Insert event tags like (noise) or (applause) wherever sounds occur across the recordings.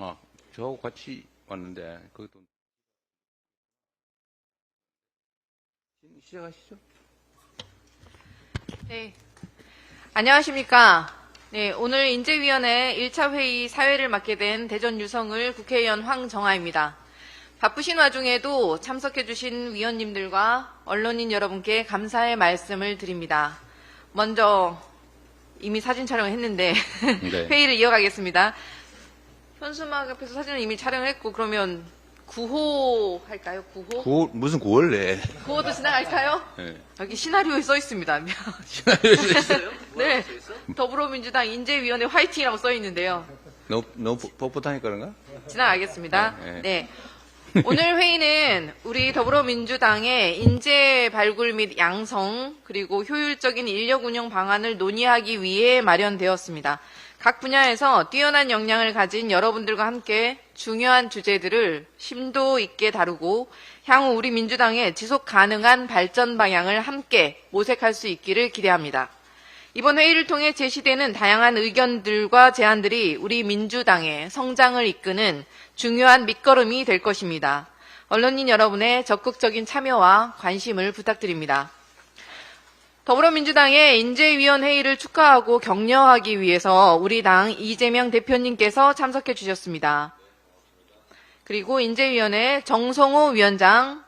아, 저하고 같이 왔는데 그것도 시작하시죠. 네. 안녕하십니까. 네, 오늘 인재위원회 1차 회의 사회를 맡게 된 대전 유성을 국회의원 황정아입니다. 바쁘신 와중에도 참석해주신 위원님들과 언론인 여러분께 감사의 말씀을 드립니다. 먼저 이미 사진 촬영을 했는데 네. (laughs) 회의를 이어가겠습니다. 현수막 앞에서 사진을 이미 촬영했고 그러면 9호 할까요? 9호? 9월, 무슨 9월래? 9호도 지나갈까요? 네. 여기 시나리오에 써 있습니다. (laughs) (laughs) 네. 더불어민주당 인재위원회 화이팅이라고 써 있는데요. 너무, 너무 뻣뻣하니까 그런가? 지나가겠습니다. 네, 네. 오늘 회의는 우리 더불어민주당의 인재 발굴 및 양성 그리고 효율적인 인력 운영 방안을 논의하기 위해 마련되었습니다. 각 분야에서 뛰어난 역량을 가진 여러분들과 함께 중요한 주제들을 심도 있게 다루고 향후 우리 민주당의 지속 가능한 발전 방향을 함께 모색할 수 있기를 기대합니다. 이번 회의를 통해 제시되는 다양한 의견들과 제안들이 우리 민주당의 성장을 이끄는 중요한 밑거름이 될 것입니다. 언론인 여러분의 적극적인 참여와 관심을 부탁드립니다. 더불어민주당의 인재위원회의를 축하하고 격려하기 위해서 우리 당 이재명 대표님께서 참석해 주셨습니다. 그리고 인재위원회 정성호 위원장,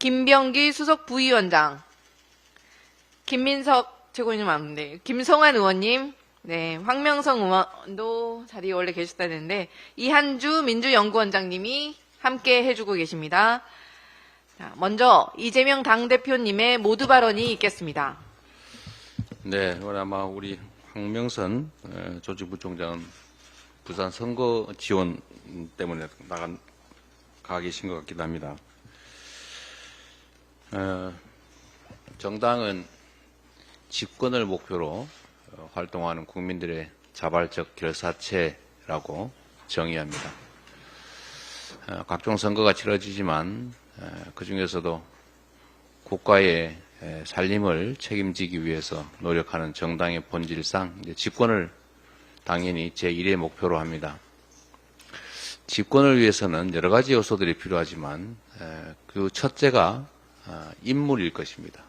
김병기 수석 부위원장, 김민석 최고위원 맞는데 김성환 의원님, 네 황명성 의원도 자리에 원래 계셨다는데 이한주 민주연구원장님이 함께 해주고 계십니다. 자, 먼저 이재명 당 대표님의 모두 발언이 있겠습니다. 네, 아마 우리 황명선 어, 조직부총장은 부산 선거 지원 때문에 나간 가 계신 것 같기도 합니다. 어, 정당은 집권을 목표로 어, 활동하는 국민들의 자발적 결사체라고 정의합니다. 어, 각종 선거가 치러지지만 그 중에서도 국가의 에, 살림을 책임지기 위해서 노력하는 정당의 본질상 집권을 당연히 제1의 목표로 합니다. 집권을 위해서는 여러 가지 요소들이 필요하지만 에, 그 첫째가 아, 인물일 것입니다.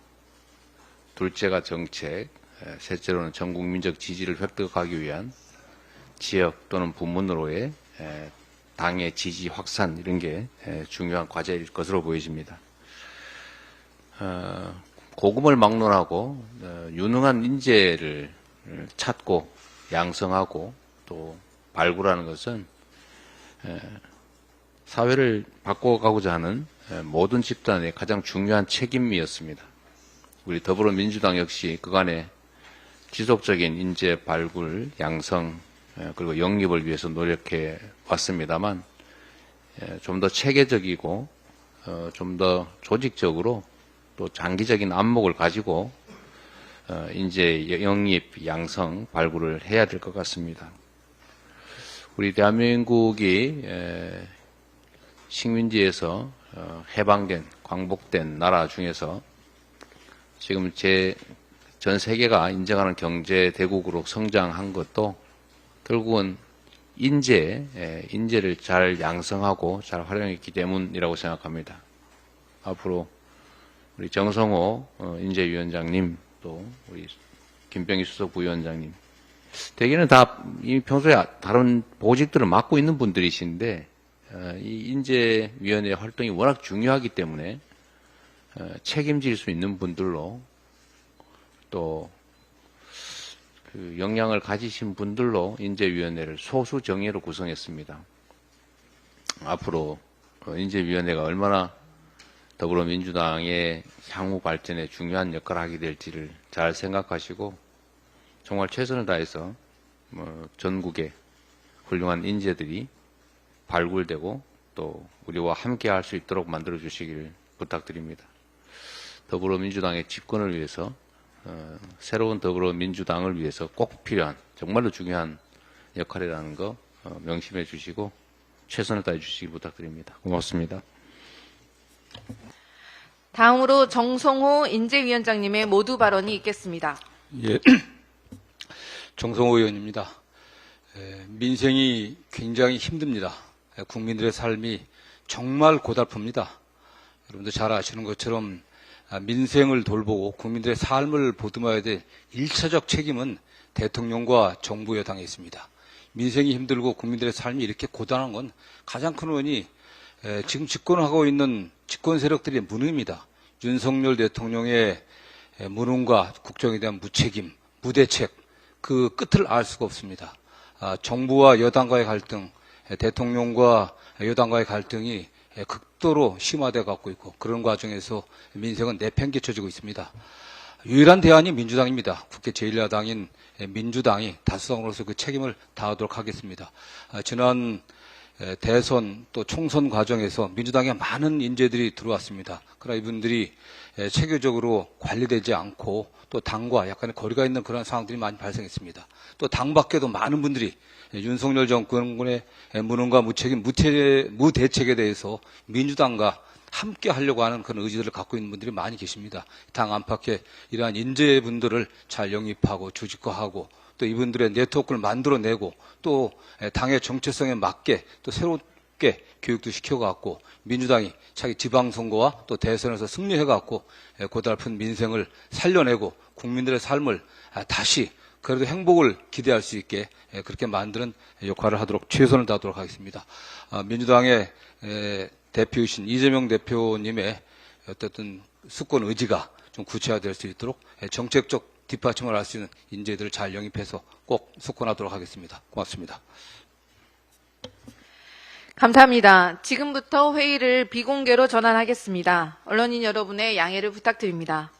둘째가 정책, 에, 셋째로는 전 국민적 지지를 획득하기 위한 지역 또는 부문으로의 에, 당의 지지 확산 이런 게 에, 중요한 과제일 것으로 보여집니다. 어, 고금을 막론하고 어, 유능한 인재를 찾고 양성하고 또 발굴하는 것은 에, 사회를 바꿔가고자 하는 에, 모든 집단의 가장 중요한 책임이었습니다. 우리 더불어민주당 역시 그간에 지속적인 인재 발굴, 양성 에, 그리고 영입을 위해서 노력해 왔습니다만 좀 더 체계적이고 어, 좀더 조직적으로 또 장기적인 안목을 가지고 어, 인재 영입, 양성, 발굴을 해야 될 것 같습니다. 우리 대한민국이 에, 식민지에서 어, 해방된, 광복된 나라 중에서 지금 제 전 세계가 인정하는 경제 대국으로 성장한 것도 결국은 인재, 에, 인재를 잘 양성하고 잘 활용했기 때문이라고 생각합니다. 앞으로 우리 정성호 어, 인재위원장님 또 우리 김병희 수석 부위원장님 대개는 다 이미 평소에 다른 보직들을 맡고 있는 분들이신데 어, 이 인재위원회 활동이 워낙 중요하기 때문에 어, 책임질 수 있는 분들로 또 그 역량을 가지신 분들로 인재위원회를 소수 정예로 구성했습니다. 앞으로 어, 인재위원회가 얼마나 더불어민주당의 향후 발전에 중요한 역할을 하게 될지를 잘 생각하시고 정말 최선을 다해서 뭐 전국의 훌륭한 인재들이 발굴되고 또 우리와 함께 할 수 있도록 만들어 주시길 부탁드립니다. 더불어민주당의 집권을 위해서 어, 새로운 더불어민주당을 위해서 꼭 필요한 정말로 중요한 역할이라는 거 어, 명심해 주시고 최선을 다해 주시기 부탁드립니다. 고맙습니다. 다음으로 정성호 인재위원장님의 모두 발언이 있겠습니다. 예, (clears throat) 정성호 의원입니다. 에, 민생이 굉장히 힘듭니다. 에, 국민들의 삶이 정말 고달픕니다. 여러분들 잘 아시는 것처럼 아, 민생을 돌보고 국민들의 삶을 보듬어야 될 일차적 책임은 대통령과 정부 여당에 있습니다. 민생이 힘들고 국민들의 삶이 이렇게 고단한 건 가장 큰 원인이 에, 지금 집권하고 있는 집권 세력들의 무능입니다. 윤석열 대통령의 에, 무능과 국정에 대한 무책임, 무대책, 그 끝을 알 수가 없습니다. 아, 정부와 여당과의 갈등, 에, 대통령과 여당과의 갈등이 에, 극도로 심화돼 갖고 있고 그런 과정에서 민생은 내팽개쳐지고 있습니다. 유일한 대안이 민주당입니다. 국회 제1야당인 민주당이 다수당으로서 그 책임을 다하도록 하겠습니다. 아, 지난 에, 대선 또 총선 과정에서 민주당에 많은 인재들이 들어왔습니다. 그러나 이분들이 에, 체계적으로 관리되지 않고 또 당과 약간의 거리가 있는 그런 상황들이 많이 발생했습니다. 또 당 밖에도 많은 분들이 에, 윤석열 정권의 에, 무능과 무책임, 무태, 무대책에 대해서 민주당과 함께 하려고 하는 그런 의지들을 갖고 있는 분들이 많이 계십니다. 당 안팎에 이러한 인재분들을 잘 영입하고 조직화하고 또 이분들의 네트워크를 만들어내고 또 당의 정체성에 맞게 또 새롭게 교육도 시켜갖고 민주당이 자기 지방선거와 또 대선에서 승리해갖고 고달픈 민생을 살려내고 국민들의 삶을 아, 다시 그래도 행복을 기대할 수 있게 그렇게 만드는 역할을 하도록 최선을 다하도록 하겠습니다. 아, 민주당의 에, 대표이신 이재명 대표님의 어쨌든 수권 의지가 좀 구체화될 수 있도록 정책적 뒷받침을 할 수 있는 인재들을 잘 영입해서 꼭 수권하도록 하겠습니다. 고맙습니다. 감사합니다. 지금부터 회의를 비공개로 전환하겠습니다. 언론인 여러분의 양해를 부탁드립니다.